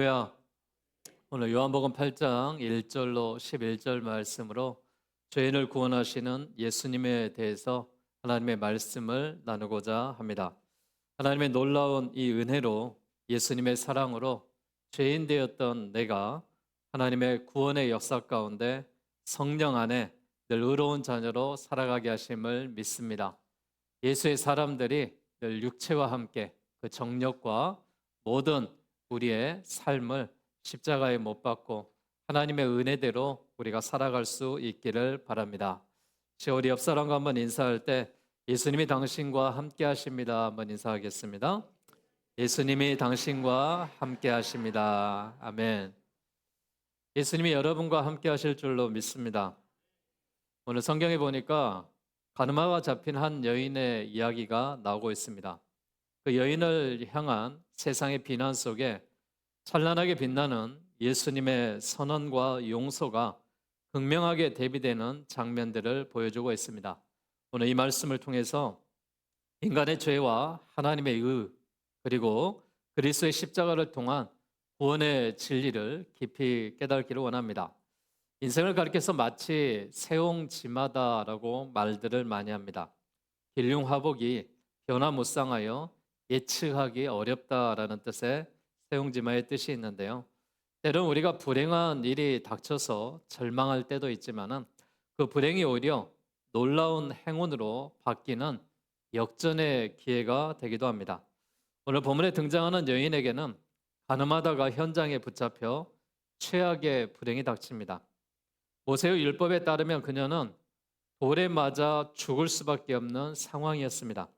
할렐루야. 오늘 요한복음 8장 1절로 11절 말씀으로 죄인을 구원하시는 예수님에 대해서 하나님의 말씀을 나누고자 합니다. 하나님의 놀라운 이 은혜로 예수님의 사랑으로 죄인 되었던 내가 하나님의 구원의 역사 가운데 성령 안에 늘 의로운 자녀로 살아가게 하심을 믿습니다. 예수의 사람들이 늘 육체와 함께 그 정력과 모든 우리의 삶을 십자가에 못 박고 하나님의 은혜대로 우리가 살아갈 수 있기를 바랍니다. 우리 옆 사람과 한번 인사할 때 예수님이 당신과 함께 하십니다. 한번 인사하겠습니다. 예수님이 당신과 함께 하십니다. 아멘. 예수님이 여러분과 함께 하실 줄로 믿습니다. 오늘 성경에 보니까 가늠하가 잡힌 한 여인의 이야기가 나오고 있습니다. 그 여인을 향한 세상의 비난 속에 찬란하게 빛나는 예수님의 선언과 용서가 극명하게 대비되는 장면들을 보여주고 있습니다. 오늘 이 말씀을 통해서 인간의 죄와 하나님의 의 그리고 그리스도의 십자가를 통한 구원의 진리를 깊이 깨닫기를 원합니다. 인생을 가리켜서 마치 세옹지마다라고 말들을 많이 합니다. 길흉화복이 변화무쌍하여 예측하기 어렵다라는 뜻의 세용지마의 뜻이 있는데요. 때론 우리가 불행한 일이 닥쳐서 절망할 때도 있지만은 그 불행이 오히려 놀라운 행운으로 바뀌는 역전의 기회가 되기도 합니다. 오늘 본문에 등장하는 여인에게는 가늠하다가 현장에 붙잡혀 최악의 불행이 닥칩니다. 모세의 율법에 따르면 그녀는 돌에 맞아 죽을 수밖에 없는 상황이었습니다.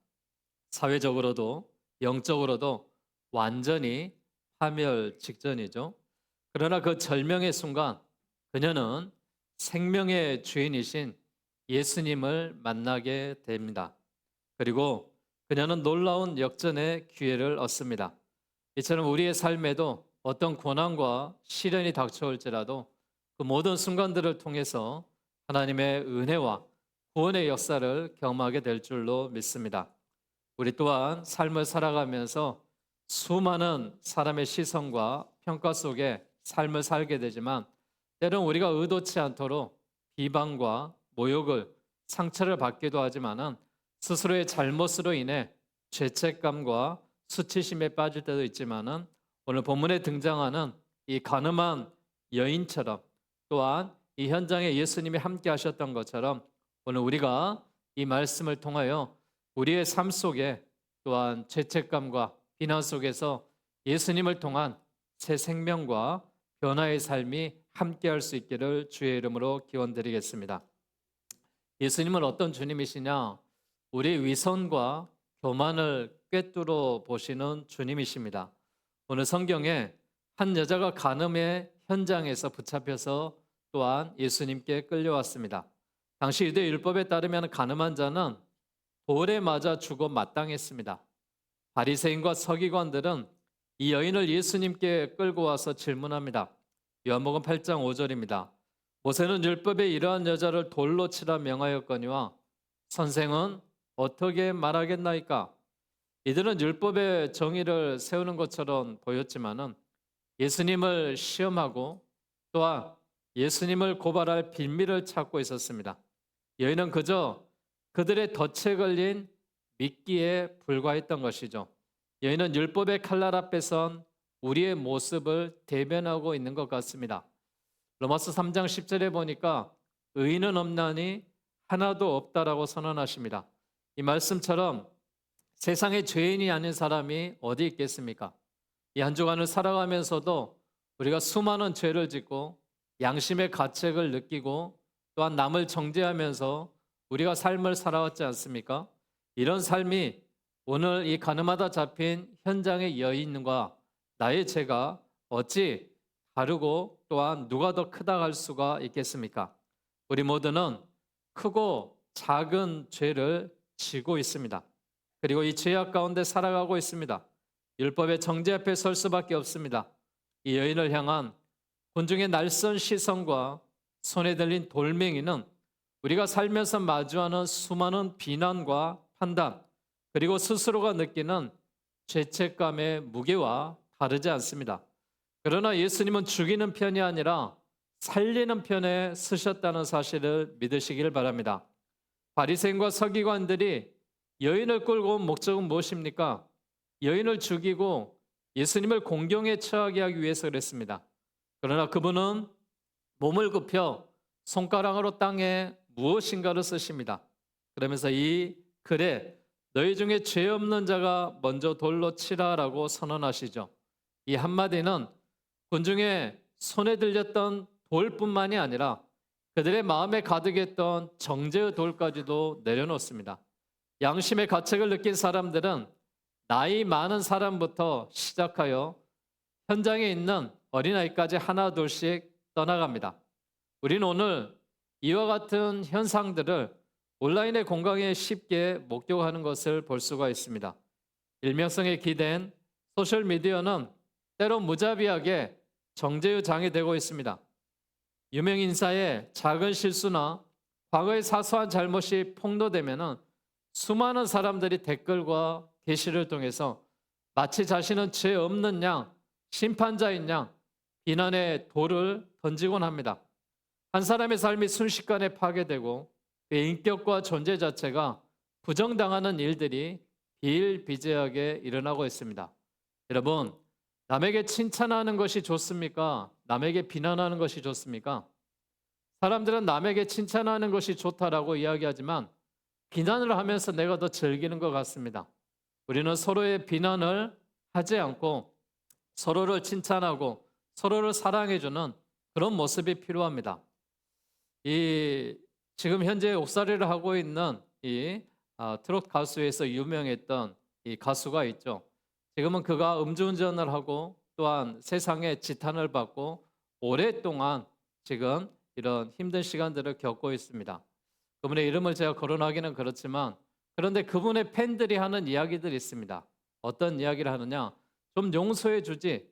사회적으로도 영적으로도 완전히 파멸 직전이죠. 그러나 그 절명의 순간 그녀는 생명의 주인이신 예수님을 만나게 됩니다. 그리고 그녀는 놀라운 역전의 기회를 얻습니다. 이처럼 우리의 삶에도 어떤 고난과 시련이 닥쳐올지라도 그 모든 순간들을 통해서 하나님의 은혜와 구원의 역사를 경험하게 될 줄로 믿습니다. 우리 또한 삶을 살아가면서 수많은 사람의 시선과 평가 속에 삶을 살게 되지만 때론 우리가 의도치 않도록 비방과 모욕을 상처를 받기도 하지만은 스스로의 잘못으로 인해 죄책감과 수치심에 빠질 때도 있지만은 오늘 본문에 등장하는 이 가늠한 여인처럼 또한 이 현장에 예수님이 함께 하셨던 것처럼 오늘 우리가 이 말씀을 통하여 우리의 삶 속에 또한 죄책감과 비난 속에서 예수님을 통한 새 생명과 변화의 삶이 함께할 수 있기를 주의 이름으로 기원드리겠습니다. 예수님은 어떤 주님이시냐? 우리 위선과 교만을 꿰뚫어 보시는 주님이십니다. 오늘 성경에 한 여자가 간음의 현장에서 붙잡혀서 또한 예수님께 끌려왔습니다. 당시 유대 율법에 따르면 간음한 자는 돌에 맞아 죽어 마땅했습니다. 바리새인과 서기관들은 이 여인을 예수님께 끌고 와서 질문합니다. 요한복음 8장 5절입니다. 모세는 율법에 이러한 여자를 돌로 치라 명하였거니와 선생은 어떻게 말하겠나이까? 이들은 율법의 정의를 세우는 것처럼 보였지만은 예수님을 시험하고 또한 예수님을 고발할 빌미를 찾고 있었습니다. 여인은 그저 그들의 덫에 걸린 미끼에 불과했던 것이죠. 여인은 율법의 칼날 앞에선 우리의 모습을 대변하고 있는 것 같습니다. 로마서 3장 10절에 보니까 의인은 없나니 하나도 없다라고 선언하십니다. 이 말씀처럼 세상에 죄인이 아닌 사람이 어디 있겠습니까? 이 한 주간을 살아가면서도 우리가 수많은 죄를 짓고 양심의 가책을 느끼고 또한 남을 정죄하면서 우리가 삶을 살아왔지 않습니까? 이런 삶이 오늘 이 가늠하다 잡힌 현장의 여인과 나의 죄가 어찌 다르고 또한 누가 더 크다 할 수가 있겠습니까? 우리 모두는 크고 작은 죄를 지고 있습니다. 그리고 이 죄악 가운데 살아가고 있습니다. 율법의 정죄 앞에 설 수밖에 없습니다. 이 여인을 향한 군중의 날선 시선과 손에 들린 돌멩이는 우리가 살면서 마주하는 수많은 비난과 판단, 그리고 스스로가 느끼는 죄책감의 무게와 다르지 않습니다. 그러나 예수님은 죽이는 편이 아니라 살리는 편에 서셨다는 사실을 믿으시길 바랍니다. 바리새인과 서기관들이 여인을 끌고 온 목적은 무엇입니까? 여인을 죽이고 예수님을 공경에 처하게 하기 위해서 그랬습니다. 그러나 그분은 몸을 굽혀 손가락으로 땅에 무엇인가를 쓰십니다. 그러면서 이 글에 너희 중에 죄 없는 자가 먼저 돌로 치라라고 선언하시죠. 이 한마디는 군중에 손에 들렸던 돌뿐만이 아니라 그들의 마음에 가득했던 정죄의 돌까지도 내려놓습니다. 양심의 가책을 느낀 사람들은 나이 많은 사람부터 시작하여 현장에 있는 어린아이까지 하나 둘씩 떠나갑니다. 우리는 오늘 이와 같은 현상들을 온라인의 공강에 쉽게 목격하는 것을 볼 수가 있습니다. 일명성에 기댄 소셜 미디어는 때로 무자비하게 정제의 장이 되고 있습니다. 유명 인사의 작은 실수나 과거의 사소한 잘못이 폭로되면은 수많은 사람들이 댓글과 게시를 통해서 마치 자신은 죄 없는 양, 심판자인 양 비난의 돌을 던지곤 합니다. 한 사람의 삶이 순식간에 파괴되고 그의 인격과 존재 자체가 부정당하는 일들이 비일비재하게 일어나고 있습니다. 여러분, 남에게 칭찬하는 것이 좋습니까? 남에게 비난하는 것이 좋습니까? 사람들은 남에게 칭찬하는 것이 좋다라고 이야기하지만 비난을 하면서 내가 더 즐기는 것 같습니다. 우리는 서로의 비난을 하지 않고 서로를 칭찬하고 서로를 사랑해주는 그런 모습이 필요합니다. 이 지금 현재 옥살이를 하고 있는 이 아, 트롯 가수에서 유명했던 이 가수가 있죠. 지금은 그가 음주운전을 하고 또한 세상에 지탄을 받고 오랫동안 지금 이런 힘든 시간들을 겪고 있습니다. 그분의 이름을 제가 거론하기는 그렇지만 그런데 그분의 팬들이 하는 이야기들이 있습니다. 어떤 이야기를 하느냐? 좀 용서해 주지,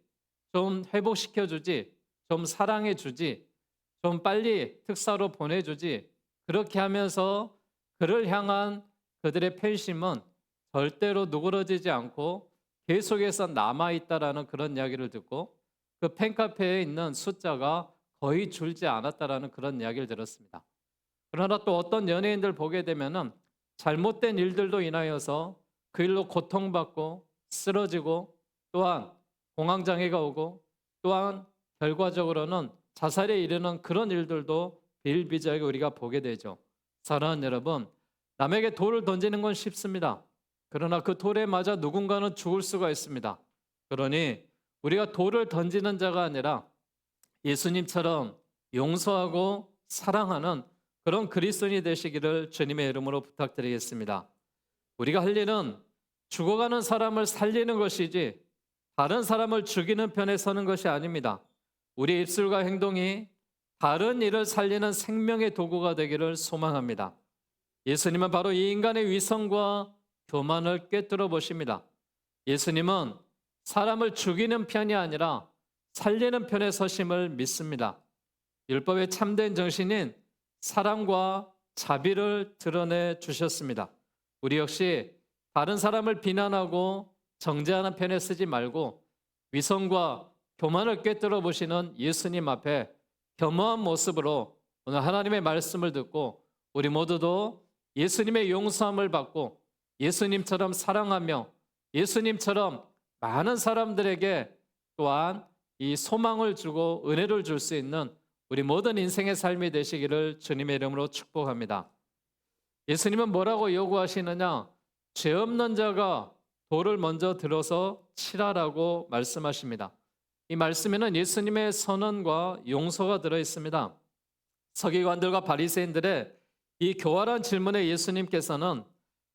좀 회복시켜 주지, 좀 사랑해 주지, 좀 빨리 특사로 보내주지. 그렇게 하면서 그를 향한 그들의 팬심은 절대로 누그러지지 않고 계속해서 남아있다라는 그런 이야기를 듣고 그 팬카페에 있는 숫자가 거의 줄지 않았다라는 그런 이야기를 들었습니다. 그러나 또 어떤 연예인들 보게 되면은 잘못된 일들로 인하여서 그 일로 고통받고 쓰러지고 또한 공황장애가 오고 또한 결과적으로는 자살에 이르는 그런 일들도 비일비재하게 우리가 보게 되죠. 사랑하는 여러분, 남에게 돌을 던지는 건 쉽습니다. 그러나 그 돌에 맞아 누군가는 죽을 수가 있습니다. 그러니 우리가 돌을 던지는 자가 아니라 예수님처럼 용서하고 사랑하는 그런 그리스도인이 되시기를 주님의 이름으로 부탁드리겠습니다. 우리가 할 일은 죽어가는 사람을 살리는 것이지 다른 사람을 죽이는 편에 서는 것이 아닙니다. 우리 입술과 행동이 다른 일을 살리는 생명의 도구가 되기를 소망합니다. 예수님은 바로 이 인간의 위성과 교만을 꿰뚫어 보십니다. 예수님은 사람을 죽이는 편이 아니라 살리는 편에 서심을 믿습니다. 율법의 참된 정신인 사랑과 자비를 드러내 주셨습니다. 우리 역시 다른 사람을 비난하고 정죄하는 편에 쓰지 말고 위성과 교만을 꿰뚫어 보시는 예수님 앞에 겸허한 모습으로 오늘 하나님의 말씀을 듣고 우리 모두도 예수님의 용서함을 받고 예수님처럼 사랑하며 예수님처럼 많은 사람들에게 또한 이 소망을 주고 은혜를 줄 수 있는 우리 모든 인생의 삶이 되시기를 주님의 이름으로 축복합니다. 예수님은 뭐라고 요구하시느냐? 죄 없는 자가 돌을 먼저 들어서 치라라고 말씀하십니다. 이 말씀에는 예수님의 선언과 용서가 들어 있습니다. 서기관들과 바리새인들의 이 교활한 질문에 예수님께서는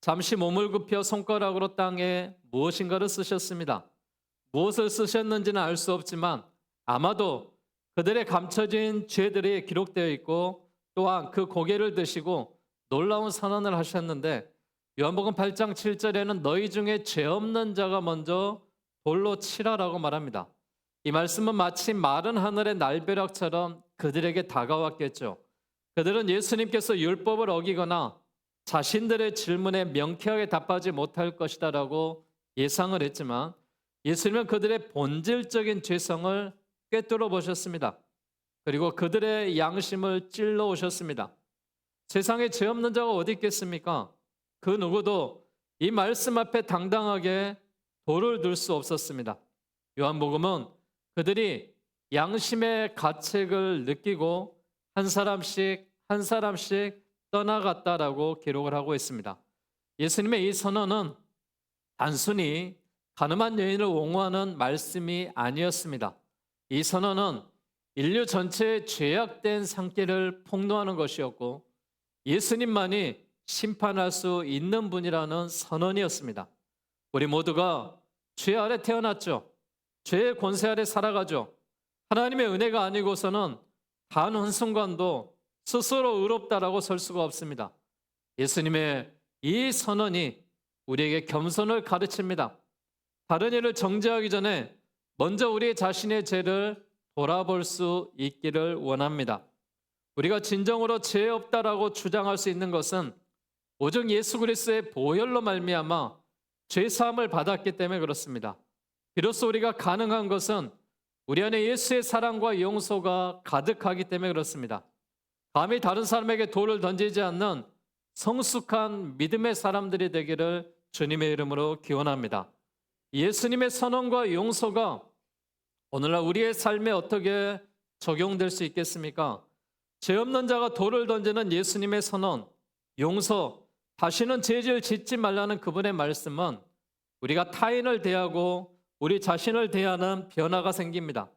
잠시 몸을 굽혀 손가락으로 땅에 무엇인가를 쓰셨습니다. 무엇을 쓰셨는지는 알 수 없지만 아마도 그들의 감춰진 죄들이 기록되어 있고 또한 그 고개를 드시고 놀라운 선언을 하셨는데 요한복음 8장 7절에는 너희 중에 죄 없는 자가 먼저 돌로 치라라고 말합니다. 이 말씀은 마치 마른 하늘의 날벼락처럼 그들에게 다가왔겠죠. 그들은 예수님께서 율법을 어기거나 자신들의 질문에 명쾌하게 답하지 못할 것이다라고 예상을 했지만 예수님은 그들의 본질적인 죄성을 꿰뚫어 보셨습니다. 그리고 그들의 양심을 찔러 오셨습니다. 세상에 죄 없는 자가 어디 있겠습니까? 그 누구도 이 말씀 앞에 당당하게 돌을 들 수 없었습니다. 요한복음은 그들이 양심의 가책을 느끼고 한 사람씩 한 사람씩 떠나갔다라고 기록을 하고 있습니다. 예수님의 이 선언은 단순히 가늠한 여인을 옹호하는 말씀이 아니었습니다. 이 선언은 인류 전체의 죄악된 상태를 폭로하는 것이었고 예수님만이 심판할 수 있는 분이라는 선언이었습니다. 우리 모두가 죄 아래 태어났죠. 죄의 권세 아래 살아가죠. 하나님의 은혜가 아니고서는 단 한순간도 스스로 의롭다라고 설 수가 없습니다. 예수님의 이 선언이 우리에게 겸손을 가르칩니다. 다른 일을 정죄하기 전에 먼저 우리 자신의 죄를 돌아볼 수 있기를 원합니다. 우리가 진정으로 죄 없다라고 주장할 수 있는 것은 오직 예수 그리스도의 보혈로 말미암아 죄 사함을 받았기 때문에 그렇습니다. 비로소 우리가 가능한 것은 우리 안에 예수의 사랑과 용서가 가득하기 때문에 그렇습니다. 감히 다른 사람에게 돌을 던지지 않는 성숙한 믿음의 사람들이 되기를 주님의 이름으로 기원합니다. 예수님의 선언과 용서가 오늘날 우리의 삶에 어떻게 적용될 수 있겠습니까? 죄 없는 자가 돌을 던지는 예수님의 선언, 용서, 다시는 죄를 짓지 말라는 그분의 말씀은 우리가 타인을 대하고 우리 자신을 대하는 변화가 생깁니다.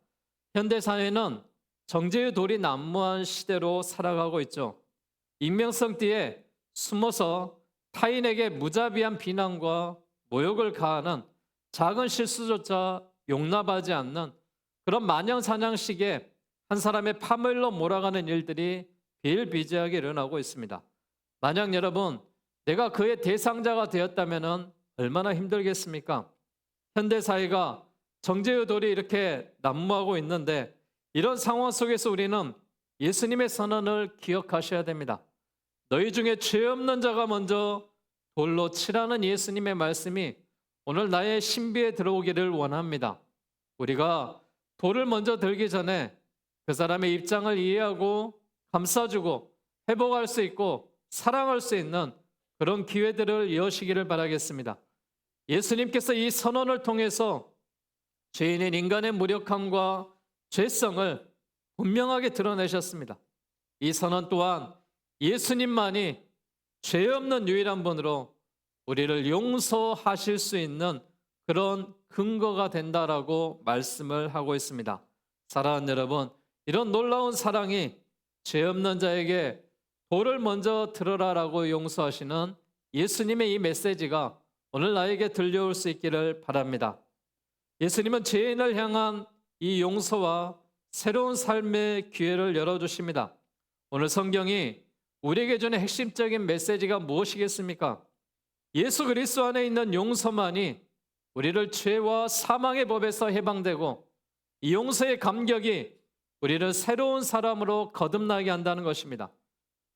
현대 사회는 정죄의 돌이 난무한 시대로 살아가고 있죠. 익명성 뒤에 숨어서 타인에게 무자비한 비난과 모욕을 가하는 작은 실수조차 용납하지 않는 그런 마냥사냥식의 한 사람의 파멸로 몰아가는 일들이 비일비재하게 일어나고 있습니다. 만약 여러분 내가 그의 대상자가 되었다면 얼마나 힘들겠습니까? 현대 사회가 정죄의 돌이 이렇게 난무하고 있는데 이런 상황 속에서 우리는 예수님의 선언을 기억하셔야 됩니다. 너희 중에 죄 없는 자가 먼저 돌로 치라는 예수님의 말씀이 오늘 나의 신비에 들어오기를 원합니다. 우리가 돌을 먼저 들기 전에 그 사람의 입장을 이해하고 감싸주고 회복할 수 있고 사랑할 수 있는 그런 기회들을 여시기를 바라겠습니다. 예수님께서 이 선언을 통해서 죄인인 인간의 무력함과 죄성을 분명하게 드러내셨습니다. 이 선언 또한 예수님만이 죄 없는 유일한 분으로 우리를 용서하실 수 있는 그런 근거가 된다라고 말씀을 하고 있습니다. 사랑하는 여러분, 이런 놀라운 사랑이 죄 없는 자에게 돌을 먼저 들어라라고 용서하시는 예수님의 이 메시지가 오늘 나에게 들려올 수 있기를 바랍니다. 예수님은 죄인을 향한 이 용서와 새로운 삶의 기회를 열어주십니다. 오늘 성경이 우리에게 주는 핵심적인 메시지가 무엇이겠습니까? 예수 그리스도 안에 있는 용서만이 우리를 죄와 사망의 법에서 해방되고 이 용서의 감격이 우리를 새로운 사람으로 거듭나게 한다는 것입니다.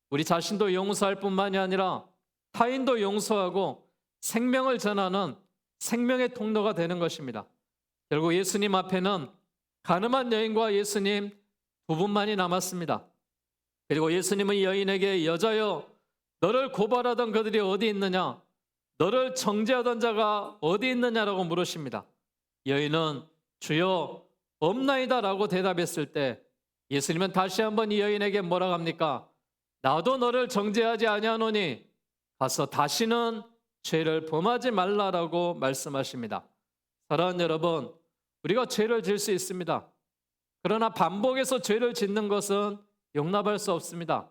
우리 자신도 용서할 뿐만이 아니라 타인도 용서하고 생명을 전하는 생명의 통로가 되는 것입니다. 결국 예수님 앞에는 가늠한 여인과 예수님 두 분만이 남았습니다. 그리고 예수님은 이 여인에게 여자여 너를 고발하던 그들이 어디 있느냐 너를 정죄하던 자가 어디 있느냐라고 물으십니다. 여인은 주여 없나이다라고 대답했을 때 예수님은 다시 한번 이 여인에게 뭐라 합니까? 나도 너를 정죄하지 아니하노니 가서 다시는 죄를 범하지 말라라고 말씀하십니다. 사랑하는 여러분, 우리가 죄를 질 수 있습니다. 그러나 반복해서 죄를 짓는 것은 용납할 수 없습니다.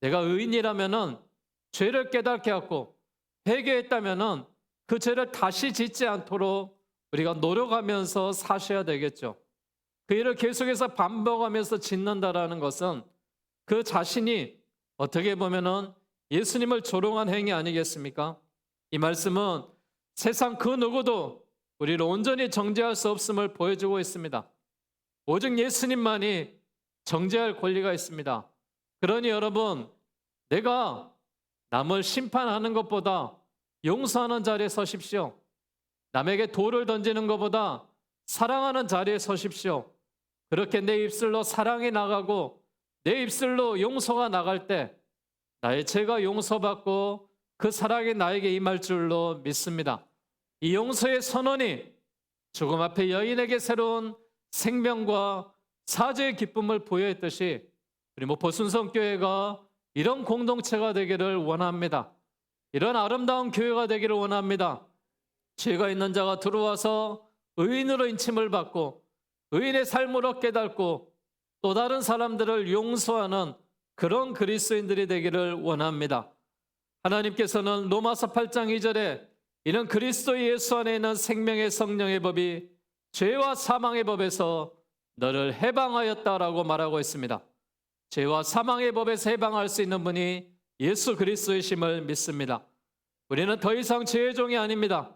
내가 의인이라면은 죄를 깨닫게 하고 회개했다면은 그 죄를 다시 짓지 않도록 우리가 노력하면서 사셔야 되겠죠. 그 일을 계속해서 반복하면서 짓는다라는 것은 그 자신이 어떻게 보면은 예수님을 조롱한 행위 아니겠습니까? 이 말씀은 세상 그 누구도 우리를 온전히 정죄할 수 없음을 보여주고 있습니다. 오직 예수님만이 정죄할 권리가 있습니다. 그러니 여러분, 내가 남을 심판하는 것보다 용서하는 자리에 서십시오. 남에게 돌을 던지는 것보다 사랑하는 자리에 서십시오. 그렇게 내 입술로 사랑이 나가고 내 입술로 용서가 나갈 때 나의 죄가 용서받고 그 사랑이 나에게 임할 줄로 믿습니다. 이 용서의 선언이 죽음 앞에 여인에게 새로운 생명과 사죄의 기쁨을 부여했듯이 우리 목포 순성교회가 이런 공동체가 되기를 원합니다. 이런 아름다운 교회가 되기를 원합니다. 죄가 있는 자가 들어와서 의인으로 인침을 받고 의인의 삶으로 깨닫고 또 다른 사람들을 용서하는 그런 그리스도인들이 되기를 원합니다. 하나님께서는 로마서 8장 2절에 이는 그리스도 예수 안에 있는 생명의 성령의 법이 죄와 사망의 법에서 너를 해방하였다라고 말하고 있습니다. 죄와 사망의 법에서 해방할 수 있는 분이 예수 그리스도이심을 믿습니다. 우리는 더 이상 죄의 종이 아닙니다.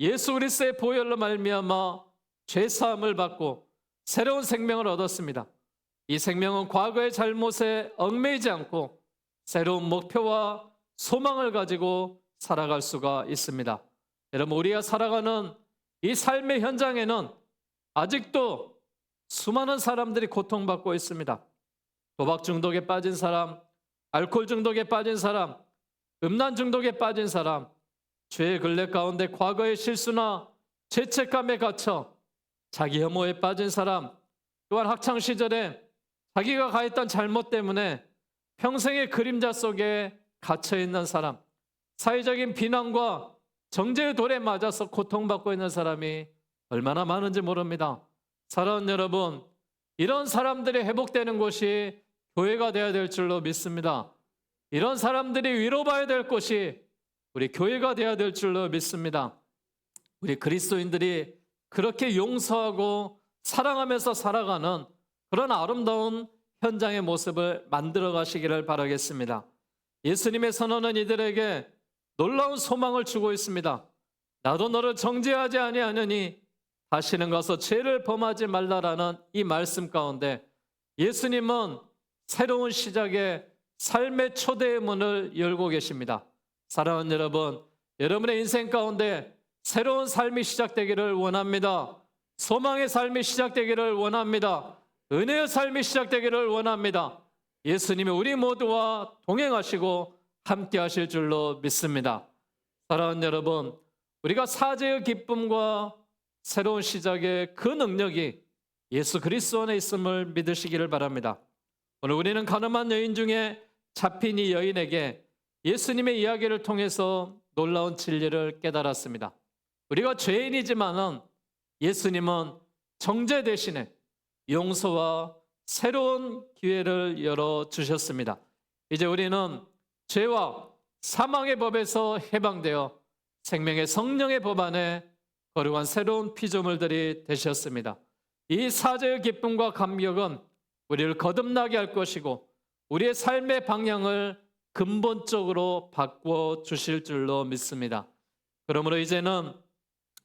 예수 그리스도의 보혈로 말미암아 죄 사함을 받고 새로운 생명을 얻었습니다. 이 생명은 과거의 잘못에 얽매이지 않고 새로운 목표와 소망을 가지고 살아갈 수가 있습니다. 여러분 우리가 살아가는 이 삶의 현장에는 아직도 수많은 사람들이 고통받고 있습니다. 도박 중독에 빠진 사람, 알코올 중독에 빠진 사람, 음란 중독에 빠진 사람, 죄의 근래 가운데 과거의 실수나 죄책감에 갇혀 자기 혐오에 빠진 사람, 또한 학창 시절에 자기가 가했던 잘못 때문에 평생의 그림자 속에 갇혀 있는 사람, 사회적인 비난과 정죄의 돌에 맞아서 고통받고 있는 사람이 얼마나 많은지 모릅니다. 사랑하는 여러분, 이런 사람들이 회복되는 곳이 교회가 되어야 될 줄로 믿습니다. 이런 사람들이 위로받아야 될 곳이 우리 교회가 되어야 될 줄로 믿습니다. 우리 그리스도인들이 그렇게 용서하고 사랑하면서 살아가는 그런 아름다운 현장의 모습을 만들어 가시기를 바라겠습니다. 예수님의 선언은 이들에게 놀라운 소망을 주고 있습니다. 나도 너를 정죄하지 아니하느니 다시는 가서 죄를 범하지 말라라는 이 말씀 가운데 예수님은 새로운 시작의 삶의 초대의 문을 열고 계십니다. 사랑하는 여러분, 여러분의 인생 가운데 새로운 삶이 시작되기를 원합니다. 소망의 삶이 시작되기를 원합니다. 은혜의 삶이 시작되기를 원합니다. 예수님이 우리 모두와 동행하시고 함께 하실 줄로 믿습니다. 사랑하는 여러분, 우리가 사죄의 기쁨과 새로운 시작의 그 능력이 예수 그리스도 안에 있음을 믿으시기를 바랍니다. 오늘 우리는 가늠한 여인 중에 잡힌 이 여인에게 예수님의 이야기를 통해서 놀라운 진리를 깨달았습니다. 우리가 죄인이지만은 예수님은 정죄 대신에 용서와 새로운 기회를 열어 주셨습니다. 이제 우리는 죄와 사망의 법에서 해방되어 생명의 성령의 법 안에 거룩한 새로운 피조물들이 되셨습니다. 이 사죄의 기쁨과 감격은 우리를 거듭나게 할 것이고 우리의 삶의 방향을 근본적으로 바꿔 주실 줄로 믿습니다. 그러므로 이제는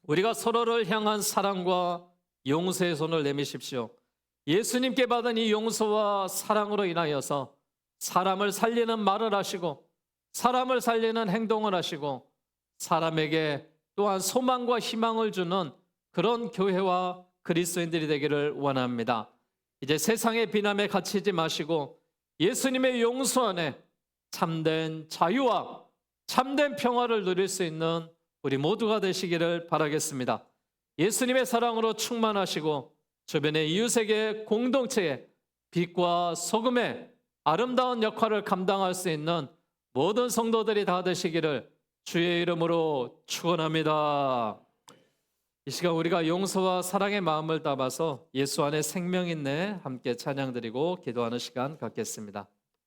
우리가 서로를 향한 사랑과 용서의 손을 내미십시오. 예수님께 받은 이 용서와 사랑으로 인하여서 사람을 살리는 말을 하시고 사람을 살리는 행동을 하시고 사람에게 또한 소망과 희망을 주는 그런 교회와 그리스도인들이 되기를 원합니다. 이제 세상의 비난에 갇히지 마시고 예수님의 용서 안에 참된 자유와 참된 평화를 누릴 수 있는 우리 모두가 되시기를 바라겠습니다. 예수님의 사랑으로 충만하시고 주변의 이웃에게 공동체의 빛과 소금의 아름다운 역할을 감당할 수 있는 모든 성도들이 다 되시기를 주의 이름으로 축원합니다. 이 시간 우리가 용서와 사랑의 마음을 담아서 예수 안에 생명 있네 함께 찬양드리고 기도하는 시간 갖겠습니다.